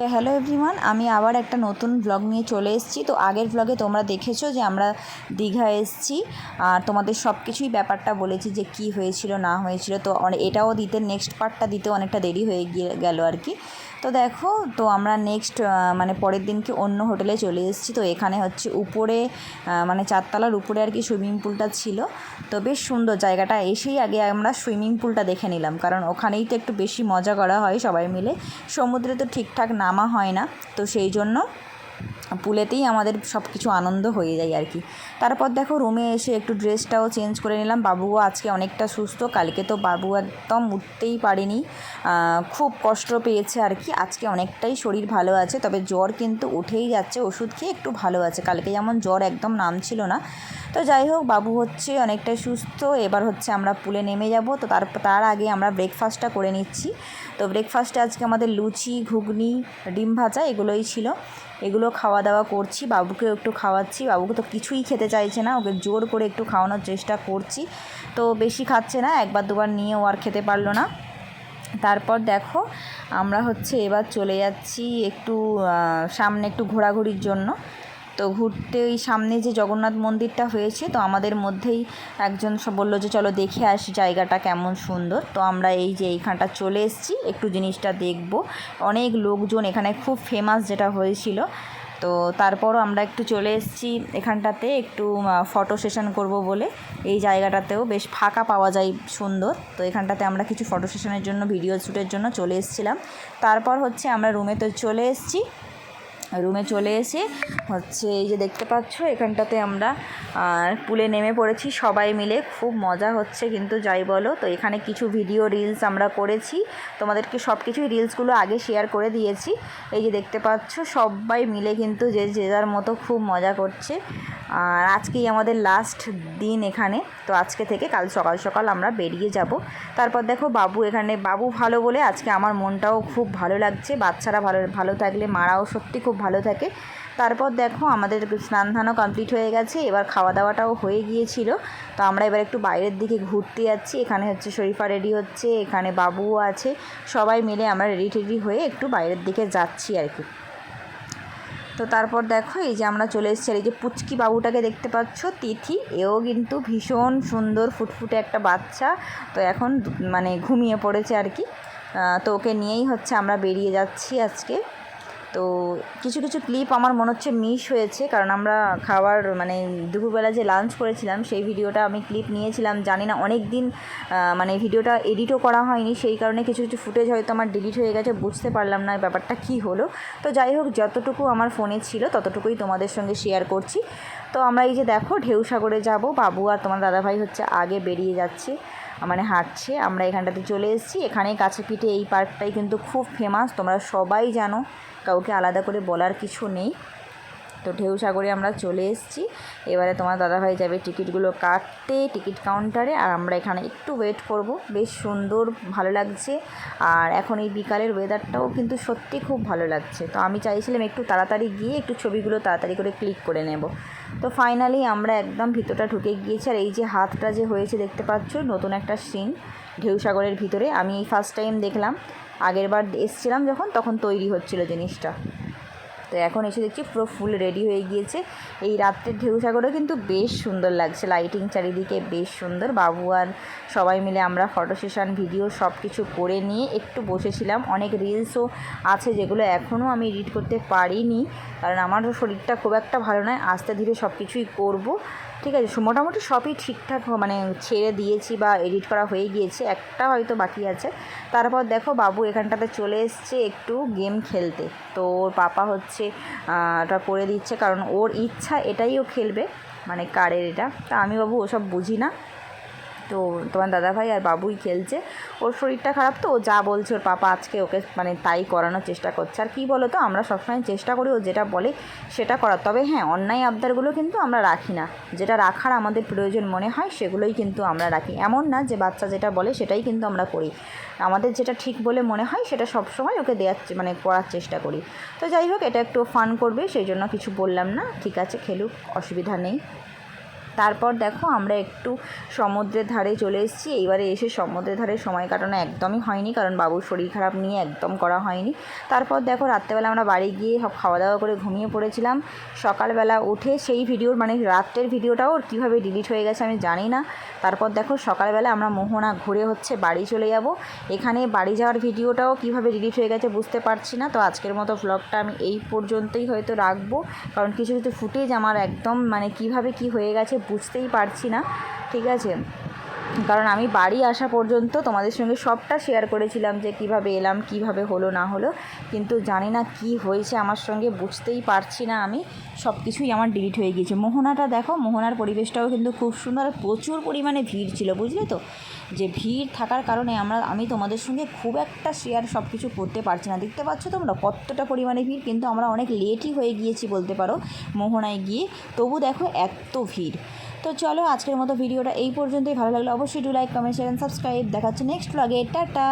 Hello everyone, আমি আবার একটা নতুন ব্লগ নিয়ে চলে এসেছি। তো আগের ব্লগে তোমরা দেখেছ যে আমরা দীঘা এসেছি, আর তোমাদের সব কিছুই ব্যাপারটা বলেছি যে কি হয়েছিল, না হয়েছিল। তো এটাও দিতে নেক্সট পার্টটা দিতে অনেকটা দেরি হয়ে গিয়ে, গেল আর কি। তো দেখো, তো আমরা নেক্সট মানে পরের দিনকে অন্য হোটেলে চলে এসেছি। তো এখানে হচ্ছে উপরে মানে চারতলার উপরে আর কি সুইমিং পুলটা ছিল। তো বেশ সুন্দর জায়গাটা। এসেই আগে আমরা সুইমিং পুলটা দেখে নিলাম। কারণ ওখানেই তো একটু বেশি মজা করা হয় সবাই মিলে। সমুদ্রে তো ঠিকঠাক নামা হয় না। তো সেই জন্য পুলেতেই আমাদের সব কিছু আনন্দ হয়ে যায় আর কি। তারপর দেখো রুমে এসে একটু ড্রেসটাও চেঞ্জ করে নিলাম। বাবুও আজকে অনেকটা সুস্থ। কালকে তো বাবু একদম উঠতেই পারেনি। খুব কষ্ট পেয়েছে আর কি। আজকে অনেকটাই শরীর ভালো আছে, তবে জ্বর কিন্তু উঠেই যাচ্ছে। ওষুধ খেয়ে একটু ভালো আছে। কালকে যেমন জ্বর একদম নামছিল না। তো যাই হোক, বাবু হচ্ছে অনেকটাই সুস্থ। এবার হচ্ছে আমরা পুলে নেমে যাব। তো তার তার আগে আমরা ব্রেকফাস্টটা করে নিচ্ছি। তো ব্রেকফাস্টে আজকে আমাদের লুচি, ঘুগনি, ডিম ভাজা এগুলোই ছিল। এগুলো খাওয়া দাওয়া করছি, বাবুকেও একটু খাওয়াচ্ছি। বাবুকে তো কিছুই খেতে চাইছে না, ওকে জোর করে একটু খাওয়ানোর চেষ্টা করছি। তো বেশি খাচ্ছে না, একবার দুবার নিয়েও আর খেতে পারল না। তারপর দেখো, আমরা হচ্ছে এবার চলে যাচ্ছি একটু সামনে একটু ঘোরাঘুরির জন্য। তো ঘুরতে ওই সামনে যে জগন্নাথ মন্দিরটা হয়েছে, তো আমাদের মধ্যেই একজন সব বলল যে, চলো দেখে আসি জায়গাটা কেমন সুন্দর। তো আমরা এই যে এইখানটা চলে এসেছি, একটু জিনিসটা দেখব। অনেক লোকজন এখানে, খুব ফেমাস যেটা হয়েছিল। তো তারপরও আমরা একটু চলে এসেছি এখানটাতে একটু ফটো সেশন করব বলে। এই জায়গাটাতেও বেশ ফাঁকা পাওয়া যায় সুন্দর। তো এখানটাতে আমরা কিছু ফটো সেশনের জন্য ভিডিও শ্যুটের জন্য চলে এসেছিলাম। তারপর হচ্ছে আমরা রুমে তো চলে এসেছি। রুমে চলে এসে হচ্ছে এই যে দেখতে পাচ্ছ, এখানটাতে আমরা পুলে নেমে পড়েছি সবাই মিলে। খুব মজা হচ্ছে কিন্তু, যাই বলো। তো এখানে কিছু ভিডিও রিলস আমরা করেছি। তোমাদেরকে সব কিছুই রিলসগুলো আগে শেয়ার করে দিয়েছি। এই যে দেখতে পাচ্ছ, সবাই মিলে কিন্তু যে যে যার মতো খুব মজা করছে। আর আজকেই আমাদের লাস্ট দিন এখানে। তো আজকে থেকে কাল সকাল সকাল আমরা বেরিয়ে যাব। তারপর দেখো বাবু এখানে, বাবু ভালো বলে আজকে আমার মনটাও খুব ভালো লাগছে। বাচ্চারা ভালো ভালো থাকলে, মারাও সত্যি খুব ভালো থাকে। তারপর দেখো আমাদের স্নান ধানও কমপ্লিট হয়ে গেছে। এবার খাওয়া দাওয়াটাও হয়ে গিয়েছিল। তো আমরা এবার একটু বাইরের দিকে ঘুরতে যাচ্ছি। এখানে হচ্ছে শরীফা রেডি হচ্ছে, এখানে বাবুও আছে। সবাই মিলে আমরা রেডি টেডি হয়ে একটু বাইরের দিকে যাচ্ছি আর কি। তো তারপর দেখো, এই যে আমরা চলে এসেছি এই যে পুচকি বাবুটাকে দেখতে পাচ্ছ, তিথি। এও কিন্তু ভীষণ সুন্দর ফুটফুটে একটা বাচ্চা। তো এখন মানে ঘুমিয়ে পড়েছে আর কি। তো ওকে নিয়েই হচ্ছে আমরা বেরিয়ে যাচ্ছি আজকে। তো কিছু কিছু ক্লিপ আমার মনে হচ্ছে মিস হয়েছে, কারণ আমরা খাবার মানে দুপুরবেলা যে লাঞ্চ করেছিলাম, সেই ভিডিওটা আমি ক্লিপ নিয়েছিলাম। জানি না অনেক দিন মানে ভিডিওটা এডিটও করা হয়নি, সেই কারণে কিছু কিছু ফুটেজ হয়তো আমার ডিলিট হয়ে গেছে, বুঝতে পারলাম না ব্যাপারটা কী হলো। তো যাই হোক, যতটুকু আমার ফোনে ছিল, ততটুকুই তোমাদের সঙ্গে শেয়ার করছি। তো আমরা এই যে দেখো ঢেউ সাগরে যাব, বাবু আর তোমার দাদাভাই হচ্ছে আগে বেরিয়ে যাচ্ছে। মানে হাঁটছে। আমরা এখানটাতে চলে এসেছি। এখানে কাছে পিঠে এই পার্কটাই কিন্তু খুব ফেমাস তোমরা সবাই জানো, কাউকে আলাদা করে বলার কিছু নেই। তো ঢেউ সাগরে আমরা চলে এসেছি। এবারে তোমার দাদাভাই যাবে টিকিটগুলো কাটতে, টিকিট কাউন্টারে, আর আমরা এখানে একটু ওয়েট করব। বেশ সুন্দর, ভালো লাগছে। আর এখন এই বিকালের ওয়েদারটাও কিন্তু সত্যি খুব ভালো লাগছে। তো আমি চাইছিলাম একটু তাড়াতাড়ি গিয়ে একটু ছবিগুলো তাড়াতাড়ি করে ক্লিক করে নেব। তো ফাইনালি আমরা একদম ভিতরটা ঢুকে গিয়েছি। আর এই যে হাতটা যে হয়েছে দেখতে পাচ্ছ, নতুন একটা সিন ঢেউ সাগরের ভিতরে। আমি এই ফার্স্ট টাইম দেখলাম। আগের বার এসছিলাম যখন, তখন তৈরি হচ্ছিল জিনিসটা। তো এখন এসে দেখছি পুরো ফুল রেডি হয়ে গিয়েছে। এই রাত্রের ঢেউ সাগরও কিন্তু বেশ সুন্দর লাগছে। লাইটিং চারিদিকে বেশ সুন্দর। বাবু আর সবাই মিলে আমরা ফটো সেশন ভিডিও সব কিছু করে নিয়ে একটু বসেছিলাম। অনেক রিলসও আছে যেগুলো এখনও আমি এডিট করতে পারিনি। কারণ আমারও শরীরটা খুব একটা ভালো নয়। আস্তে ধীরে সব কিছুই করব। ঠিক আছে মোটামুটি সবই ঠিকঠাক মানে ছেড়ে দিয়েছি বা এডিট করা হয়ে গিয়েছে, একটা হয়তো বাকি আছে। তারপর দেখো বাবু এখানটাতে চলে এসছে একটু গেম খেলতে। তো ওর পাপা হচ্ছে ওটা করে দিচ্ছে, কারণ ওর ইচ্ছা এটাই ও খেলবে মানে কারের এটা। তা আমি বাবু ওসব বুঝি না। তো তোমার দাদাভাই আর বাবুই খেলছে। ওর শরীরটা খারাপ তো, ও যা বলছে ওর পাপা আজকে ওকে মানে তাই করানোর চেষ্টা করছে। আর কী বলো তো আমরা সবসময় চেষ্টা করি ও যেটা বলে সেটা করার। তবে হ্যাঁ অন্যায় আবদারগুলো কিন্তু আমরা রাখি না। যেটা রাখার আমাদের প্রয়োজন মনে হয়, সেগুলোই কিন্তু আমরা রাখি। এমন না যে বাচ্চা যেটা বলে সেটাই কিন্তু আমরা করি। আমাদের যেটা ঠিক বলে মনে হয়, সেটা সবসময় ওকে দেওয়ার মানে করার চেষ্টা করি। তো যাই হোক, এটা একটু ফান করবে, সেই জন্য কিছু বললাম না। ঠিক আছে, খেলুক, অসুবিধা নেই। তারপর দেখো আমরা একটু সমুদ্রের ধারে চলে এসেছি। এইবারে এসে সমুদ্রের ধারে সময় কাটানো একদমই হয়নি, কারণ বাবুর শরীর খারাপ নিয়ে একদম করা হয়নি। তারপর দেখো রাত্রেবেলা আমরা বাড়ি গিয়ে সব খাওয়া দাওয়া করে ঘুমিয়ে পড়েছিলাম। সকালবেলা উঠে সেই ভিডিওর মানে রাত্রের ভিডিওটাও কীভাবে ডিলিট হয়ে গেছে আমি জানি না। তারপর দেখো সকালবেলা আমরা মোহনা ঘুরে হচ্ছে বাড়ি চলে যাব। এখানে বাড়ি যাওয়ার ভিডিওটাও কীভাবে ডিলিট হয়ে গেছে বুঝতে পারছি না। তো আজকের মতো ভ্লগটা আমি এই পর্যন্তই হয়তো রাখব। কারণ কিছু কিছু ফুটেজ আমার একদম মানে কীভাবে কি হয়ে গেছে বুঝতেই পারছি না। ঠিক আছে? কারণ আমি বাড়ি আসা পর্যন্ত তোমাদের সঙ্গে সবটা শেয়ার করেছিলাম যে কীভাবে এলাম, কীভাবে হলো, না হলো। কিন্তু জানি না কি হয়েছে, আমার সঙ্গে বুঝতেই পারছি না আমি। সব কিছুই আমার ডিলিট হয়ে গিয়েছে। মোহনাটা দেখো, মোহনার পরিবেশটাও কিন্তু খুব সুন্দর প্রচুর পরিমাণে ভিড় ছিল, বুঝলে তো? যে ভিড় থাকার কারণে আমরা, আমি তোমাদের সঙ্গে খুব একটা শেয়ার সব কিছু করতে পারছি না। দেখতে পাচ্ছ তোমরা কতটা পরিমাণে ভিড়, কিন্তু আমরা অনেক লেটই হয়ে গিয়েছি বলতে পারো, মোহনায় গিয়ে। তবু দেখো এত ভিড়। তো চলো, আজকের মতো ভিডিওটা এই পর্যন্তই। ভালো লাগল অবশ্যই do like comment share subscribe দেখাচ্ছে নেক্সট ব্লগে টাটা!